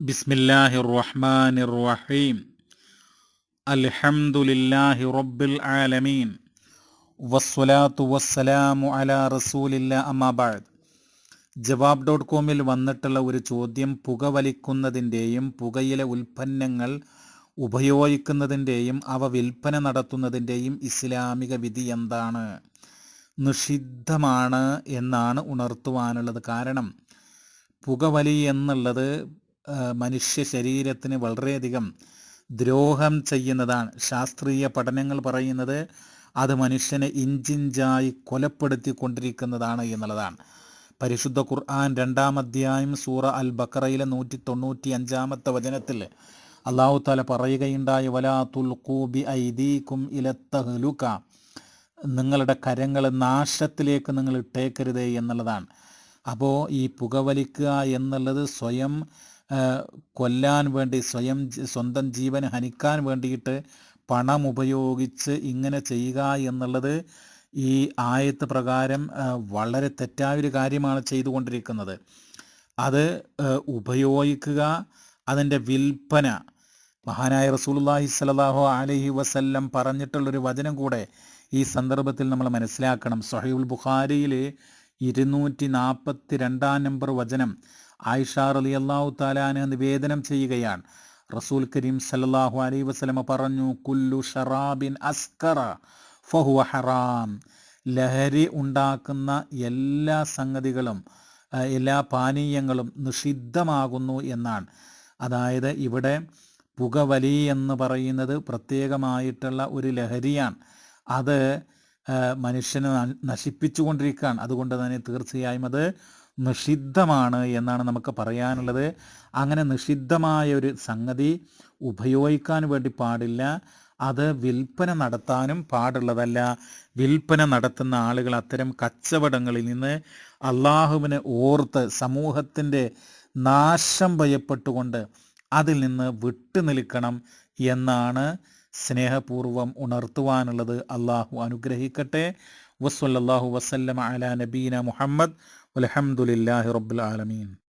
ബിസ്മില്ലാഹി റഹ്മാൻ റഹീം അൽഹംദുലില്ലാഹി റബ്ബിൽ ആലമീൻ. വസ്സലാത്തു വസ്സലാമു അലാ റസൂലില്ല അമാബാദ് ജവാബ് ഡോട്ട് കോമിൽ വന്നിട്ടുള്ള ഒരു ചോദ്യം പുകവലിക്കുന്നതിന്റെയും പുകയിലെ ഉൽപ്പന്നങ്ങൾ ഉപയോഗിക്കുന്നതിന്റെയും അവ വിൽപ്പന നടത്തുന്നതിന്റെയും ഇസ്ലാമിക വിധി എന്താണ്? നിഷിദ്ധമാണ് എന്നാണ് ഉണർത്തുവാനുള്ളത് കാരണം പുകവലി എന്നുള്ളത് മനുഷ്യ ശരീരത്തിന് വളരെയധികം ദ്രോഹം ചെയ്യുന്നതാണ്. ശാസ്ത്രീയ പഠനങ്ങൾ പറയുന്നത് അത് മനുഷ്യനെ ഇഞ്ചിഞ്ചായി കൊലപ്പെടുത്തിക്കൊണ്ടിരിക്കുന്നതാണ് എന്നുള്ളതാണ്. പരിശുദ്ധ ഖുർആൻ രണ്ടാം അധ്യായം സൂറ അൽ ബക്കറയിലെ നൂറ്റി തൊണ്ണൂറ്റി അഞ്ചാമത്തെ വചനത്തിൽ അള്ളാഹു താല പറയുകയുണ്ടായ വലാ നിങ്ങളുടെ കരങ്ങൾ നാശത്തിലേക്ക് നിങ്ങൾ ഇട്ടേക്കരുത് എന്നുള്ളതാണ്. അപ്പോൾ ഈ പുകവലിക്കുക എന്നുള്ളത് സ്വയം കൊല്ലാൻ വേണ്ടി സ്വയം സ്വന്തം ജീവൻ ഹനിക്കാൻ വേണ്ടിയിട്ട് പണം ഉപയോഗിച്ച് ഇങ്ങനെ ചെയ്യുക എന്നുള്ളത് ഈ ആയത്ത് പ്രകാരം വളരെ തെറ്റായൊരു കാര്യമാണ് ചെയ്തുകൊണ്ടിരിക്കുന്നത്. അത് ഉപയോഗിക്കുക അതിന്റെ വിൽപ്പന. മഹാനായ റസൂലുള്ളാഹി സ്വല്ലല്ലാഹു അലഹി വസല്ലം പറഞ്ഞിട്ടുള്ളൊരു വചനം കൂടെ ഈ സന്ദർഭത്തിൽ നമ്മൾ മനസ്സിലാക്കണം. സൊഹൈബുൽ ബുഖാരിയിൽ ഇരുന്നൂറ്റി നാൽപ്പത്തി രണ്ടാം നമ്പർ വചനം. ആയിഷ അള്ളാഹു താലാന് നിവേദനം ചെയ്യുകയാണ്. റസൂൽ കരീം സല്ലല്ലാഹു അലൈ വസ്ലമ പറഞ്ഞു കുല്ലു ഷറാബിൻ അസ്കറ ഫഹുവ ഹറാം. ലഹരി ഉണ്ടാക്കുന്ന എല്ലാ സംഗതികളും എല്ലാ പാനീയങ്ങളും നിഷിദ്ധമാകുന്നു എന്നാണ്. അതായത് ഇവിടെ പുകവലി എന്ന് പറയുന്നത് പ്രത്യേകമായിട്ടുള്ള ഒരു ലഹരിയാണ്. അത് മനുഷ്യനെ നശിപ്പിച്ചുകൊണ്ടിരിക്കുകയാണ്. അതുകൊണ്ട് തന്നെ തീർച്ചയായും അത് നിഷിദ്ധമാണ് എന്നാണ് നമുക്ക് പറയാനുള്ളത്. അങ്ങനെ നിഷിദ്ധമായ ഒരു സംഗതി ഉപയോഗിക്കാൻ വേണ്ടി പാടില്ല. അത് വിൽപ്പന നടത്താനും പാടുള്ളതല്ല. വിൽപ്പന നടത്തുന്ന ആളുകൾ അത്തരം കച്ചവടങ്ങളിൽ നിന്ന് അള്ളാഹുവിനെ ഓർത്ത് സമൂഹത്തിന്റെ നാശം ഭയപ്പെട്ടുകൊണ്ട് അതിൽ നിന്ന് വിട്ടുനിൽക്കണം എന്നാണ് സ്നേഹപൂർവം ഉണർത്തുവാനുള്ളത്. അള്ളാഹു അനുഗ്രഹിക്കട്ടെ. വസ്വല്ലാഹു വസല്ലമ അല നബീന മുഹമ്മദ് അലഹമുല്ലാഹി റബ്ബുൽ ആലമീൻ.